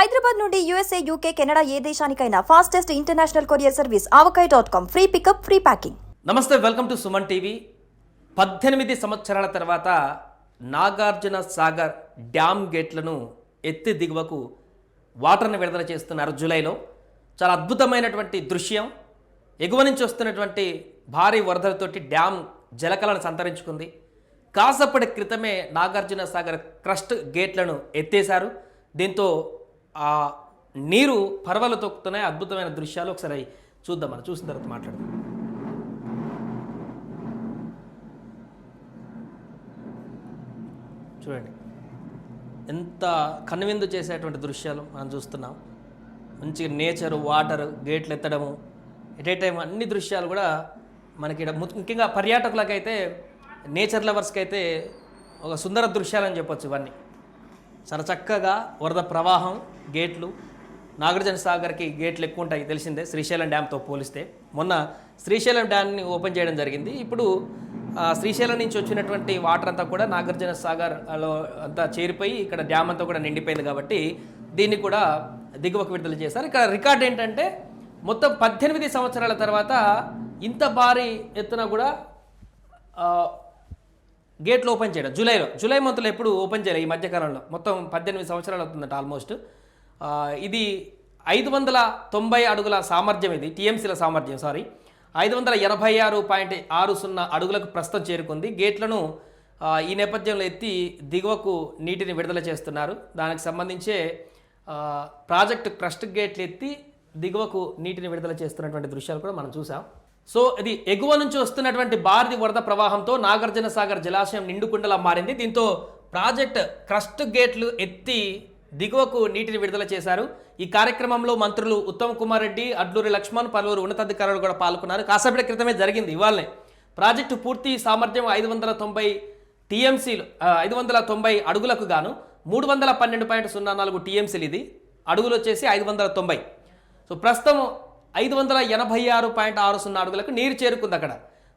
హైదరాబాద్ నుండి USA UK Canada ఏ దేశానికైనా fastest international courier service Avakai dot com free pickup free packing namaste welcome to Suman TV. పద్దెనిమిది సంవత్సరాల తర్వాత Nagarjuna Sagar dam గేట్లను ఎత్తి దిగువకు వాటర్ని విడుదల చేస్తున్నారు జూలైలో. చాలా అద్భుతమైనటువంటి దృశ్యం. ఎగువ నుంచి వస్తున్నటువంటి భారీ వరదలతోటి డ్యామ్ జలకలను సంతరించుకుంది. కాసప్పటి క్రితమే నాగార్జున సాగర్ క్రస్ట్ గేట్లను ఎత్తేశారు. దీంతో ఆ నీరు పర్వలు తొక్కుతున్నాయి అద్భుతమైన దృశ్యాలు ఒకసారి చూద్దాం మనం. చూసిన తర్వాత మాట్లాడదాం. చూడండి. ఎంత కనువిందు చేసేటువంటి దృశ్యాలు మనం చూస్తున్నాం. మంచిగా నేచరు వాటర్ గేట్లు ఎత్తడము ఎట్ ఏ టైం అన్ని దృశ్యాలు కూడా మనకి ము- ముఖ్యంగా పర్యాటకులకైతే నేచర్ లవర్స్కి అయితే ఒక సుందర దృశ్యాలని చెప్పొచ్చు ఇవన్నీ. చాలా చక్కగా వరద ప్రవాహం గేట్లు నాగార్జున సాగర్కి గేట్లు ఎక్కువ ఉంటాయి తెలిసిందే శ్రీశైలం డ్యామ్తో పోలిస్తే. మొన్న శ్రీశైలం డ్యామ్ని ఓపెన్ చేయడం జరిగింది. ఇప్పుడు శ్రీశైలం నుంచి వచ్చినటువంటి వాటర్ అంతా కూడా నాగార్జున సాగర్లో అంతా చేరిపోయి ఇక్కడ డ్యామ్ అంతా కూడా నిండిపోయింది కాబట్టి దీన్ని కూడా దిగువకు విడుదల చేశారు. ఇక్కడ రికార్డ్ ఏంటంటే మొత్తం పద్దెనిమిది సంవత్సరాల తర్వాత ఇంత భారీ ఎత్తున కూడా గేట్లు ఓపెన్ చేయడం. జూలైలో జూలై మంత్లో ఎప్పుడు ఓపెన్ చేయలేదు ఈ మధ్యకాలంలో. మొత్తం పద్దెనిమిది సంవత్సరాలు అవుతుందట ఆల్మోస్ట్. ఇది ఐదు వందల తొంభై అడుగుల సామర్థ్యం ఇది టీఎంసీల సామర్థ్యం సారీ. ఐదు వందల ఎనభై ఆరు పాయింట్ ఆరు సున్నా అడుగులకు ప్రస్తుతం చేరుకుంది. గేట్లను ఈ నేపథ్యంలో ఎత్తి దిగువకు నీటిని విడుదల చేస్తున్నారు. దానికి సంబంధించే ప్రాజెక్టు ప్రాజెక్ట్ క్రస్ట్ గేట్లు ఎత్తి దిగువకు నీటిని విడుదల చేస్తున్నటువంటి దృశ్యాలు కూడా మనం చూసాం. సో ఇది ఎగువ నుంచి వస్తున్నటువంటి భారతి వరద ప్రవాహంతో నాగార్జున సాగర్ జలాశయం నిండుకుండలా మారింది. దీంతో ప్రాజెక్ట్ క్రస్ట్ గేట్లు ఎత్తి దిగువకు నీటిని విడుదల చేశారు. ఈ కార్యక్రమంలో మంత్రులు ఉత్తమ్ కుమార్ రెడ్డి అడ్లూరి లక్ష్మణ్ పలువురు ఉన్నతాధికారులు కూడా పాల్గొన్నారు. కాసేపటి క్రితమే జరిగింది ఇవాళనే ప్రాజెక్టు పూర్తి సామర్థ్యం ఐదు వందల తొంభై టీఎంసీలు ఐదు వందల తొంభై అడుగులకు గాను మూడు వందల పన్నెండు పాయింట్ సున్నా నాలుగు టీఎంసీలు ఇది. అడుగులు వచ్చేసి ఐదు వందల తొంభై. సో ప్రస్తుతం ఐదు వందల ఎనభై ఆరు పాయింట్ ఆరు సున్నా అడుగులకు నీరు చేరుకుంది అక్కడ.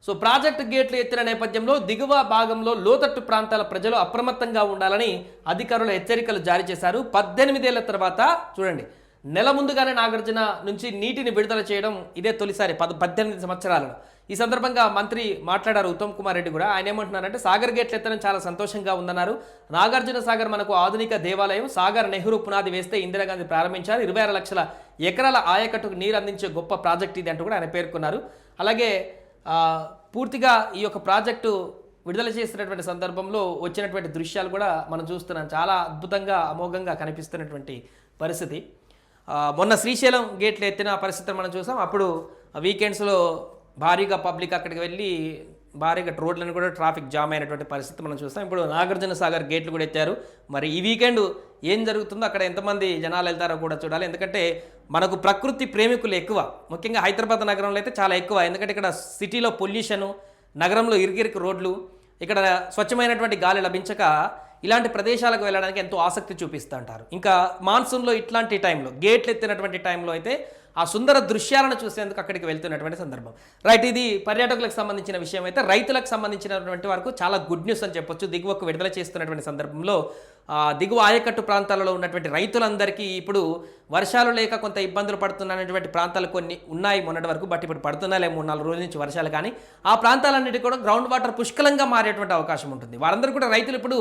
సో ప్రాజెక్టు గేట్లు ఎత్తిన నేపథ్యంలో దిగువ భాగంలో లోతట్టు ప్రాంతాల ప్రజలు అప్రమత్తంగా ఉండాలని అధికారులు హెచ్చరికలు జారీ చేశారు. పద్దెనిమిదేళ్ళ తర్వాత చూడండి నెల ముందుగానే నాగార్జున నుంచి నీటిని విడుదల చేయడం ఇదే తొలిసారి పద పద్దెనిమిది సంవత్సరాలలో. ఈ సందర్భంగా మంత్రి మాట్లాడారు ఉత్తమ్ కుమార్ రెడ్డి కూడా. ఆయన ఏమంటున్నారంటే సాగర్ గేట్లు ఎత్తడం చాలా సంతోషంగా ఉందన్నారు. నాగార్జున సాగర్ మనకు ఆధునిక దేవాలయం సాగర్ నెహ్రూ పునాది వేస్తే ఇందిరాగాంధీ ప్రారంభించారు. ఇరవై ఆరు లక్షల ఎకరాల ఆయకట్టుకు నీరు అందించే గొప్ప ప్రాజెక్ట్ ఇది అంటూ కూడా ఆయన పేర్కొన్నారు. అలాగే పూర్తిగా ఈ యొక్క ప్రాజెక్టు విడుదల చేసినటువంటి సందర్భంలో వచ్చినటువంటి దృశ్యాలు కూడా మనం చూస్తున్నాం. చాలా అద్భుతంగా అమోఘంగా కనిపిస్తున్నటువంటి పరిస్థితి. మొన్న శ్రీశైలం గేట్లు ఎత్తిన పరిస్థితిని మనం చూసాం. అప్పుడు వీకెండ్స్లో భారీగా పబ్లిక్ అక్కడికి వెళ్ళి భారీగా రోడ్లను కూడా ట్రాఫిక్ జామ్ అయినటువంటి పరిస్థితి మనం చూస్తాం. ఇప్పుడు నాగార్జున సాగర్ గేట్లు కూడా ఎత్తారు. మరి ఈ వీకెండ్ ఏం జరుగుతుందో అక్కడ ఎంతమంది జనాలు వెళ్తారో కూడా చూడాలి. ఎందుకంటే మనకు ప్రకృతి ప్రేమికులు ఎక్కువ. ముఖ్యంగా హైదరాబాద్ నగరంలో అయితే చాలా ఎక్కువ. ఎందుకంటే ఇక్కడ సిటీలో పొల్యూషను నగరంలో ఇరుగిరికి రోడ్లు ఇక్కడ స్వచ్ఛమైనటువంటి గాలి లభించక ఇలాంటి ప్రదేశాలకు వెళ్ళడానికి ఎంతో ఆసక్తి చూపిస్తుంటారు ఇంకా మాన్సూన్లో ఇట్లాంటి టైంలో గేట్లు ఎత్తినటువంటి టైంలో అయితే ఆ సుందర దృశ్యాలను చూసేందుకు అక్కడికి వెళ్తున్నటువంటి సందర్భం. రైట్ ఇది పర్యాటకులకు సంబంధించిన విషయం అయితే రైతులకు సంబంధించినటువంటి వరకు చాలా గుడ్ న్యూస్ అని చెప్పొచ్చు. దిగువకు విడుదల చేస్తున్నటువంటి సందర్భంలో దిగువ ఆయకట్టు ప్రాంతాలలో ఉన్నటువంటి రైతులందరికీ ఇప్పుడు వర్షాలు లేక కొంత ఇబ్బందులు పడుతున్నటువంటి ప్రాంతాలు కొన్ని ఉన్నాయి. మొన్నటి వరకు బట్ ఇప్పుడు పడుతున్నాయి. మూడు నాలుగు రోజుల నుంచి వర్షాలు కానీ ఆ ప్రాంతాలన్నిటి కూడా గ్రౌండ్ వాటర్ పుష్కలంగా మారేటువంటి అవకాశం ఉంటుంది. వారందరూ కూడా రైతులు ఇప్పుడు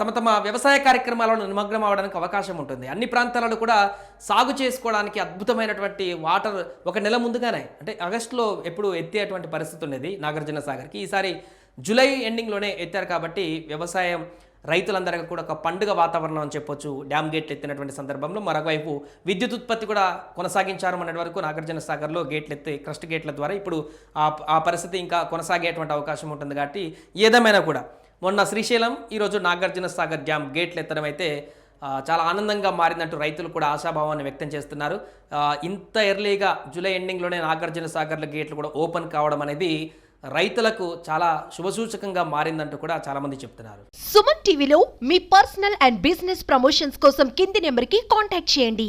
తమ తమ వ్యవసాయ కార్యక్రమాలను నిమగ్నం అవడానికి అవకాశం ఉంటుంది. అన్ని ప్రాంతాలలో కూడా సాగు చేసుకోవడానికి అద్భుతమైనటువంటి వాటర్ ఒక నెల ముందుగానే అంటే ఆగస్టులో ఎప్పుడు ఎత్తేటువంటి పరిస్థితి ఉండేది నాగార్జున సాగర్కి. ఈసారి జూలై ఎండింగ్లోనే ఎత్తారు కాబట్టి వ్యవసాయం రైతులందరికీ కూడా ఒక పండుగ వాతావరణం అని చెప్పొచ్చు. డ్యామ్ గేట్లు ఎత్తినటువంటి సందర్భంలో మరోవైపు విద్యుత్ ఉత్పత్తి కూడా కొనసాగించారు మొన్నటి వరకు నాగార్జున సాగర్లో గేట్లు ఎత్తి క్రస్ట్ గేట్ల ద్వారా. ఇప్పుడు ఆ ఆ పరిస్థితి ఇంకా కొనసాగేటువంటి అవకాశం ఉంటుంది కాబట్టి ఏదేమైనా కూడా మొన్న శ్రీశైలం ఈరోజు నాగార్జున సాగర్ డ్యామ్ గేట్లు ఎత్తడం అయితే చాలా ఆనందంగా మారిందంటూ రైతులు కూడా ఆశాభావాన్ని వ్యక్తం చేస్తున్నారు. ఇంత ఎర్లీగా జూలై ఎండింగ్లోనే నాగార్జున సాగర్ల గేట్లు కూడా ఓపెన్ కావడం అనేది రైతులకు చాలా శుభసూచకంగా మారిందంటూ కూడా చాలామంది చెప్తున్నారు. సుమన్ టీవీలో మీ పర్సనల్ అండ్ బిజినెస్ ప్రమోషన్స్ కోసం కింది నెంబర్కి కాంటాక్ట్ చేయండి.